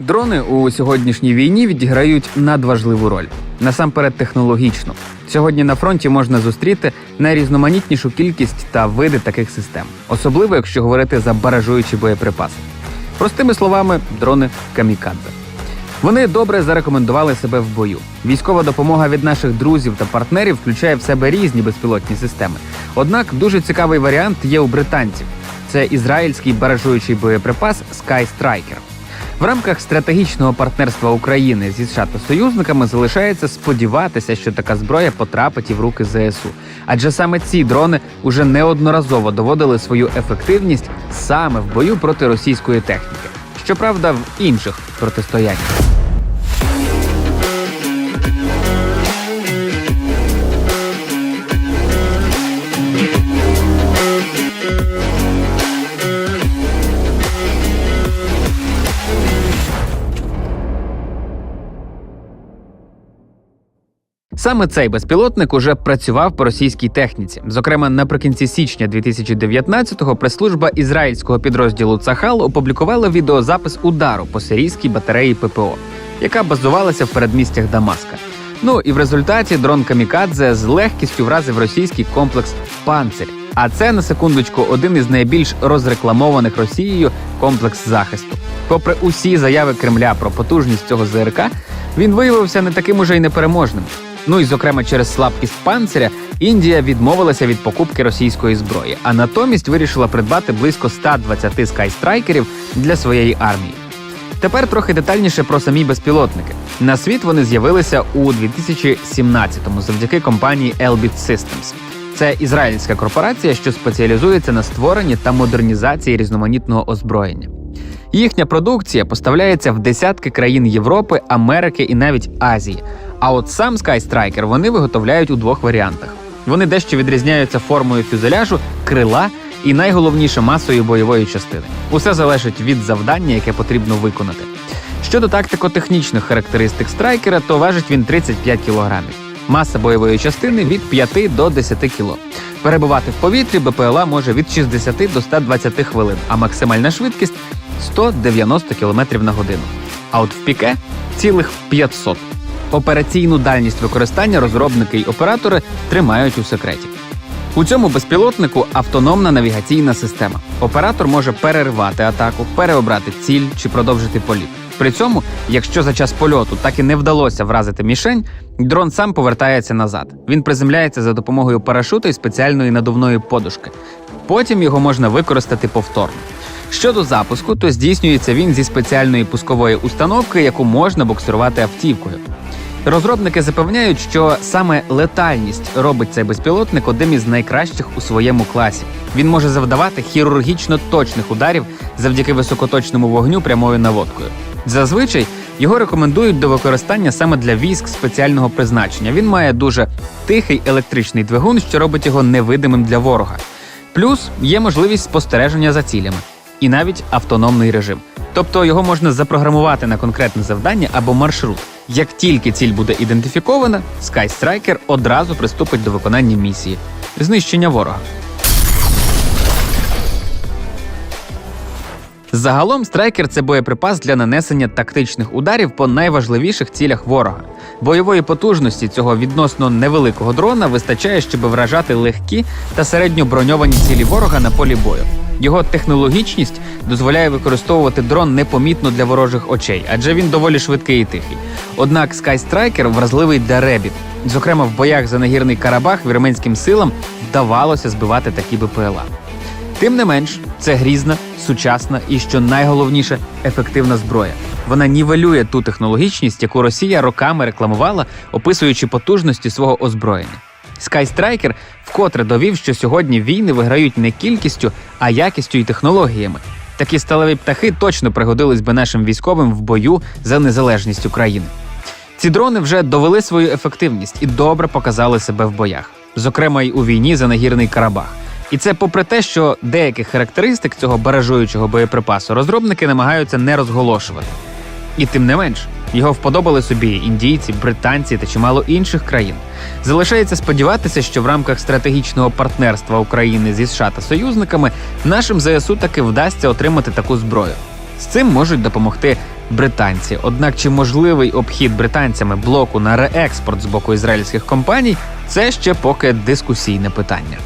Дрони у сьогоднішній війні відіграють надважливу роль насамперед технологічну. Сьогодні на фронті можна зустріти найрізноманітнішу кількість та види таких систем, особливо якщо говорити за баражуючі боєприпаси. Простими словами, дрони камікадзе. Вони добре зарекомендували себе в бою. Військова допомога від наших друзів та партнерів включає в себе різні безпілотні системи. Однак дуже цікавий варіант є у британців: це ізраїльський баражуючий боєприпас Sky Striker. В рамках стратегічного партнерства України зі США та союзниками залишається сподіватися, що така зброя потрапить і в руки ЗСУ. Адже саме ці дрони уже неодноразово доводили свою ефективність саме в бою проти російської техніки. Щоправда, в інших протистояннях. Саме цей безпілотник уже працював по російській техніці. Зокрема, наприкінці січня 2019-го прес-служба ізраїльського підрозділу Цахал опублікувала відеозапис удару по сирійській батареї ППО, яка базувалася в передмістях Дамаска. Ну і в результаті дрон Камікадзе з легкістю вразив російський комплекс Панцирь. А це на секундочку один із найбільш розрекламованих Росією комплекс захисту. Попри усі заяви Кремля про потужність цього ЗРК, він виявився не таким уже й непереможним. Ну і зокрема через слабкість панциря Індія відмовилася від покупки російської зброї, а натомість вирішила придбати близько 120 скайстрайкерів для своєї армії. Тепер трохи детальніше про самі безпілотники. На світ вони з'явилися у 2017-му завдяки компанії Elbit Systems. Це ізраїльська корпорація, що спеціалізується на створенні та модернізації різноманітного озброєння. Їхня продукція поставляється в десятки країн Європи, Америки і навіть Азії. А от сам Sky Striker вони виготовляють у двох варіантах. Вони дещо відрізняються формою фюзеляжу, крила і найголовніше масою бойової частини. Усе залежить від завдання, яке потрібно виконати. Щодо тактико-технічних характеристик страйкера, то важить він 35 кілограмів. Маса бойової частини від 5 до 10 кг. Перебувати в повітрі БПЛА може від 60 до 120 хвилин, а максимальна швидкість 190 км на годину. А от в піке цілих 500. Операційну дальність використання розробники й оператори тримають у секреті. У цьому безпілотнику автономна навігаційна система. Оператор може перервати атаку, переобрати ціль чи продовжити політ. При цьому, якщо за час польоту так і не вдалося вразити мішень, дрон сам повертається назад. Він приземляється за допомогою парашуту і спеціальної надувної подушки. Потім його можна використати повторно. Щодо запуску, то здійснюється він зі спеціальної пускової установки, яку можна буксирувати автівкою. Розробники запевняють, що саме летальність робить цей безпілотник одним із найкращих у своєму класі. Він може завдавати хірургічно точних ударів завдяки високоточному вогню прямою наводкою. Зазвичай його рекомендують до використання саме для військ спеціального призначення. Він має дуже тихий електричний двигун, що робить його невидимим для ворога. Плюс є можливість спостереження за цілями і навіть автономний режим. Тобто його можна запрограмувати на конкретне завдання або маршрут. Як тільки ціль буде ідентифікована, Sky Striker одразу приступить до виконання місії знищення ворога. Загалом страйкер це боєприпас для нанесення тактичних ударів по найважливіших цілях ворога. Бойової потужності цього відносно невеликого дрона вистачає, щоб вражати легкі та середньо броньовані цілі ворога на полі бою. Його технологічність дозволяє використовувати дрон непомітно для ворожих очей, адже він доволі швидкий і тихий. Однак Sky Striker вразливий для ребіт. Зокрема, в боях за нагірний Карабах вірменським силам вдавалося збивати такі БПЛА. Тим не менш, це грізна, сучасна і, що найголовніше, ефективна зброя. Вона нівелює ту технологічність, яку Росія роками рекламувала, описуючи потужності свого озброєння. Sky Striker вкотре довів, що сьогодні війни виграють не кількістю, а якістю і технологіями. Такі сталеві птахи точно пригодились би нашим військовим в бою за незалежність України. Ці дрони вже довели свою ефективність і добре показали себе в боях, зокрема й у війні за нагірний Карабах. І це попри те, що деяких характеристик цього баражуючого боєприпасу розробники намагаються не розголошувати. І тим не менш, його вподобали собі індійці, британці та чимало інших країн. Залишається сподіватися, що в рамках стратегічного партнерства України зі США та союзниками нашим ЗСУ таки вдасться отримати таку зброю. З цим можуть допомогти британці. Однак чи можливий обхід британцями блоку на реекспорт з боку ізраїльських компаній це ще поки дискусійне питання.